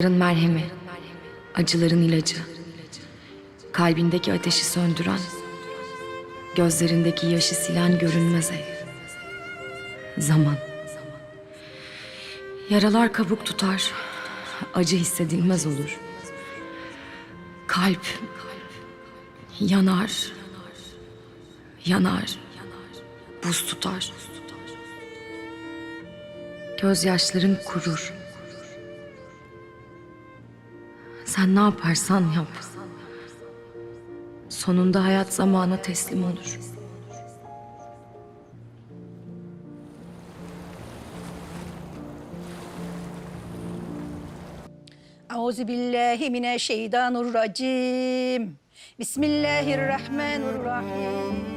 Acıların merhemi, acıların ilacı. Kalbindeki ateşi söndüren, gözlerindeki yaşı silen görünmez el. Zaman. Yaralar kabuk tutar, acı hissedilmez olur. Kalp yanar, yanar, buz tutar. Gözyaşların kurur. Sen ne yaparsan yap. Sonunda hayat zamana teslim olur. Euzu billahi mineşşeytanirracim. Bismillahirrahmanirrahim.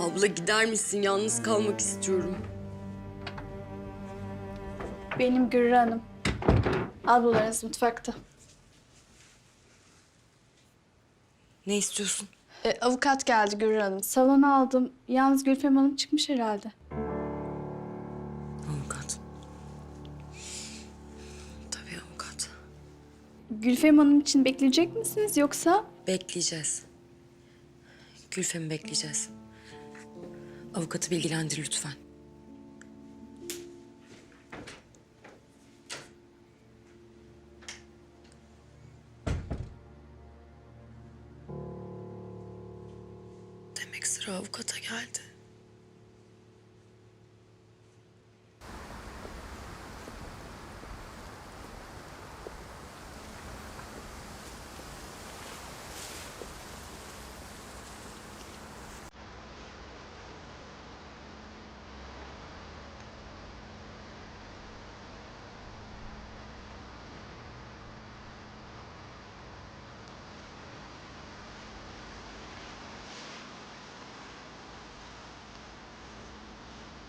Abla gider misin? Yalnız kalmak istiyorum. Benim Gürür Hanım. Ablalarınız mutfakta. Ne istiyorsun? E, avukat geldi Gürür Hanım. Salona aldım. Yalnız Gülfem Hanım çıkmış herhalde. Avukat. Tabii avukat. Gülfem Hanım için bekleyecek misiniz yoksa? Bekleyeceğiz. Gülfem'i bekleyeceğiz. Avukatı bilgilendir lütfen. Demek sıra avukata geldi.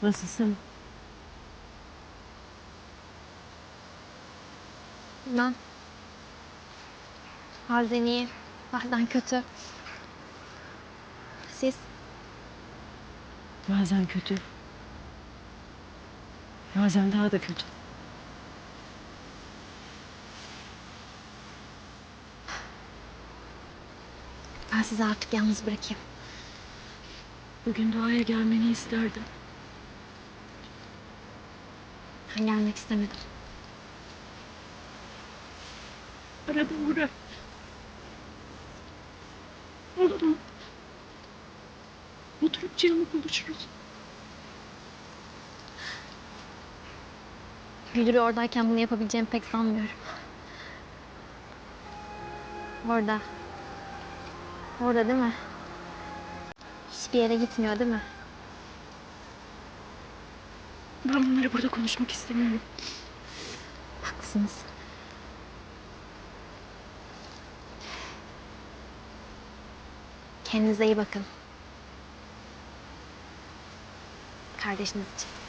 Nasılsın? Ben halden iyi, halden kötü. Siz Bazen kötü. Bazen daha da kötü. ben sizi artık yalnız bırakayım. Bugün doğaya gelmeni isterdim. Ben gelmek istemedim. Arada uğra. Olur mu? Oturup canlı konuşuruz. Gülürü oradayken bunu yapabileceğimi pek sanmıyorum. Orada. Orada değil mi? Hiçbir yere gitmiyor değil mi? Ben bunları burada konuşmak istemiyorum. Haklısınız. Kendinize iyi bakın. Kardeşiniz için.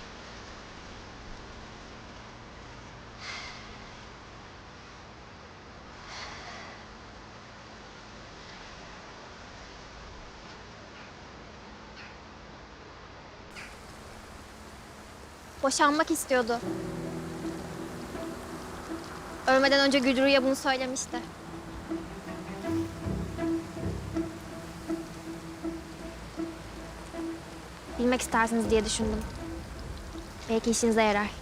Boşanmak istiyordu. Ölmeden önce Gülru'ya bunu söylemişti. Bilmek istersiniz diye düşündüm. Belki işinize yarar.